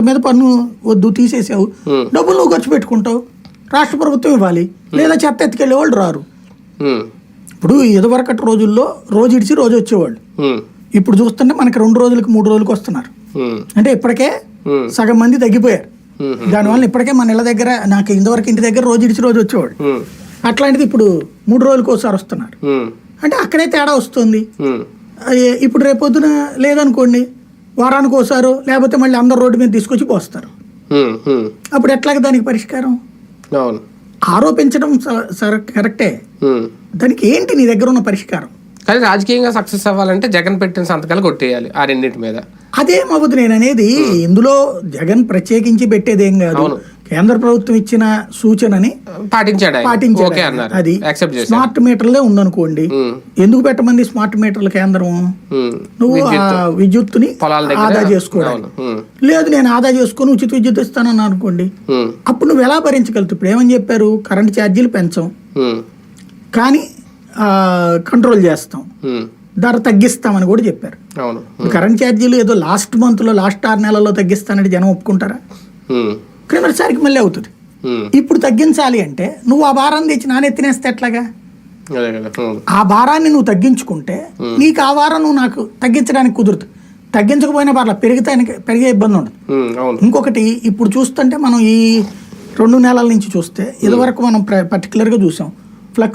మీద పన్ను వద్దు తీసేసావు. డబ్బులు నువ్వు ఖర్చు పెట్టుకుంటావు. రాష్ట్ర ప్రభుత్వం ఇవ్వాలి. లేదా చెత్త ఎత్తుకెళ్ళే వాళ్ళు రారు. ఇప్పుడు ఇదివరకటి రోజుల్లో రోజు ఇడిచి రోజు వచ్చేవాళ్ళు. ఇప్పుడు చూస్తుంటే మనకి రెండు రోజులకి మూడు రోజులకి వస్తున్నారు. అంటే ఇప్పటికే సగం మంది తగ్గిపోయారు. దానివల్ల ఇప్పటికే మన ఇళ్ళ దగ్గర నాకు ఇంతవరకు ఇంటి దగ్గర రోజు ఇడిచి రోజు వచ్చేవాడు ఉమ్, అట్లాంటిది ఇప్పుడు మూడు రోజులకు ఒకసారి వస్తున్నారు. అంటే అక్కడే తేడా వస్తుంది. ఇప్పుడు రేపొద్దున లేదనుకోండి వారానికి ఒకసారి లేకపోతే మళ్ళీ అందరు రోడ్డు మీద తీసుకొచ్చి పోస్తారు. అప్పుడు ఎట్లాగ దానికి పరిష్కారం? ఆరోపించడం కరెక్టే. దానికి ఏంటి నీ దగ్గర ఉన్న పరిష్కారం? కానీ రాజకీయంగా సక్సెస్ అవ్వాలంటే జగన్ పెట్టిన సంతకాలు కొట్టేయాలి ఆ రెండింటి మీద. అదేమవుతుంది నేను అనేది ఇందులో జగన్ ప్రత్యేకించి పెట్టేదేం కాదు. కేంద్ర ప్రభుత్వం ఇచ్చిన సూచనని పాటించాడు. పాటించాడు అది స్మార్ట్ మీటర్లే ఉందనుకోండి ఎందుకు పెట్టమంది స్మార్ట్ మీటర్ల కేంద్రం. నువ్వు విద్యుత్తుని ఆదా చేసుకోవడం. లేదు నేను ఆదా చేసుకొని ఉచిత విద్యుత్ ఇస్తానని అనుకోండి అప్పుడు నువ్వు ఎలా భరించగలుగుతావు? ఇప్పుడు ఏమని చెప్పారు? కరెంట్ ఛార్జీలు పెంచం. కానీ కంట్రోల్ చేస్తాం. ధర తగ్గిస్తామని కూడా చెప్పారు. కరెంట్ ఛార్జీలు ఏదో లాస్ట్ మంత్లో లాస్ట్ ఆరు నెలల్లో తగ్గిస్తానంటే జనం ఒప్పుకుంటారా? ఉమ్, క్రిమినల్సారికి మళ్ళీ అవుతుంది. ఇప్పుడు తగ్గించాలి అంటే నువ్వు ఆ భారాన్ని తెచ్చి నానెత్తినేస్తే ఎట్లాగా? ఆ భారాన్ని నువ్వు తగ్గించుకుంటే నీకు ఆ భారం నువ్వు నాకు తగ్గించడానికి కుదురుతుంది తగ్గించకపోయినా పర్లా పెరిగితే పెరిగే ఇబ్బంది ఉండదు. ఇంకొకటి ఇప్పుడు చూస్తుంటే మనం ఈ రెండు నెలల నుంచి చూస్తే ఇదివరకు మనం ప్ర- పర్టికులర్గా చూసాం.